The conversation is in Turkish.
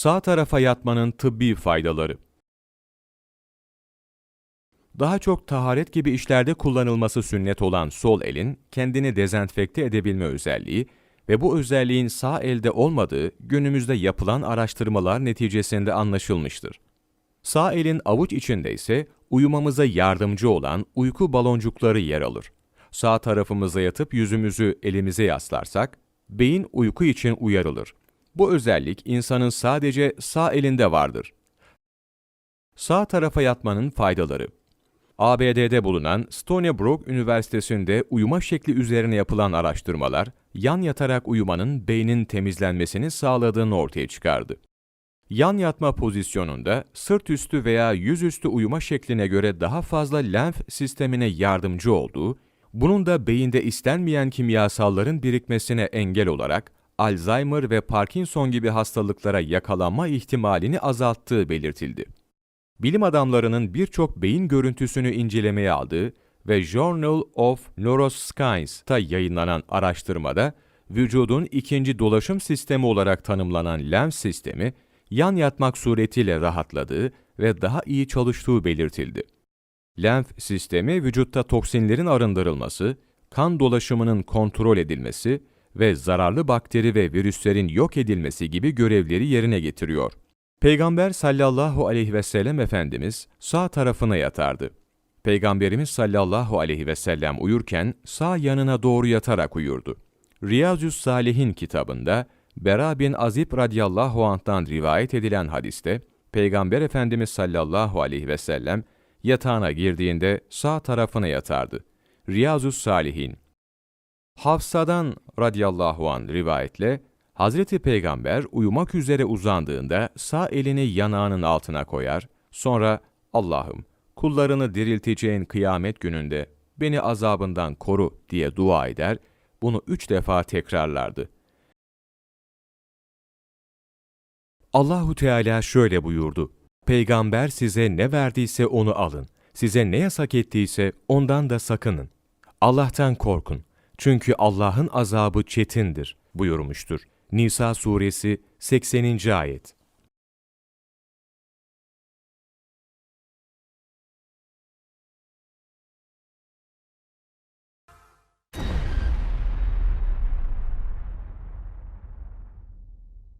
Sağ tarafa yatmanın tıbbi faydaları. Daha çok taharet gibi işlerde kullanılması sünnet olan sol elin kendini dezenfekte edebilme özelliği ve bu özelliğin sağ elde olmadığı günümüzde yapılan araştırmalar neticesinde anlaşılmıştır. Sağ elin avuç içinde ise uyumamıza yardımcı olan uyku baloncukları yer alır. Sağ tarafımıza yatıp yüzümüzü elimize yaslarsak, beyin uyku için uyarılır. Bu özellik insanın sadece sağ elinde vardır. Sağ tarafa yatmanın faydaları ABD'de bulunan Stony Brook Üniversitesi'nde uyuma şekli üzerine yapılan araştırmalar, yan yatarak uyumanın beynin temizlenmesini sağladığını ortaya çıkardı. Yan yatma pozisyonunda sırt üstü veya yüzüstü uyuma şekline göre daha fazla lenf sistemine yardımcı olduğu, bunun da beyinde istenmeyen kimyasalların birikmesine engel olarak Alzheimer ve Parkinson gibi hastalıklara yakalanma ihtimalini azalttığı belirtildi. Bilim adamlarının birçok beyin görüntüsünü incelemeye aldığı ve Journal of Neuroscience'ta yayınlanan araştırmada vücudun ikinci dolaşım sistemi olarak tanımlanan lenf sistemi, yan yatmak suretiyle rahatladığı ve daha iyi çalıştığı belirtildi. Lenf sistemi vücutta toksinlerin arındırılması, kan dolaşımının kontrol edilmesi ve zararlı bakteri ve virüslerin yok edilmesi gibi görevleri yerine getiriyor. Peygamber sallallahu aleyhi ve sellem Efendimiz sağ tarafına yatardı. Peygamberimiz sallallahu aleyhi ve sellem uyurken sağ yanına doğru yatarak uyurdu. Riyazü's Salihin kitabında Bera bin Azib radıyallahu anh'tan rivayet edilen hadiste Peygamber Efendimiz sallallahu aleyhi ve sellem yatağına girdiğinde sağ tarafına yatardı. Riyazus Salihin Hafsa'dan radıyallahu an rivayetle Hazreti Peygamber uyumak üzere uzandığında sağ elini yanağının altına koyar, sonra Allah'ım kullarını dirilteceğin kıyamet gününde beni azabından koru diye dua eder, bunu üç defa tekrarlardı. Allahu Teala şöyle buyurdu. Peygamber size ne verdiyse onu alın. Size ne yasak ettiyse ondan da sakının. Allah'tan korkun. Çünkü Allah'ın azabı çetindir buyurmuştur. Nisa suresi 80. ayet.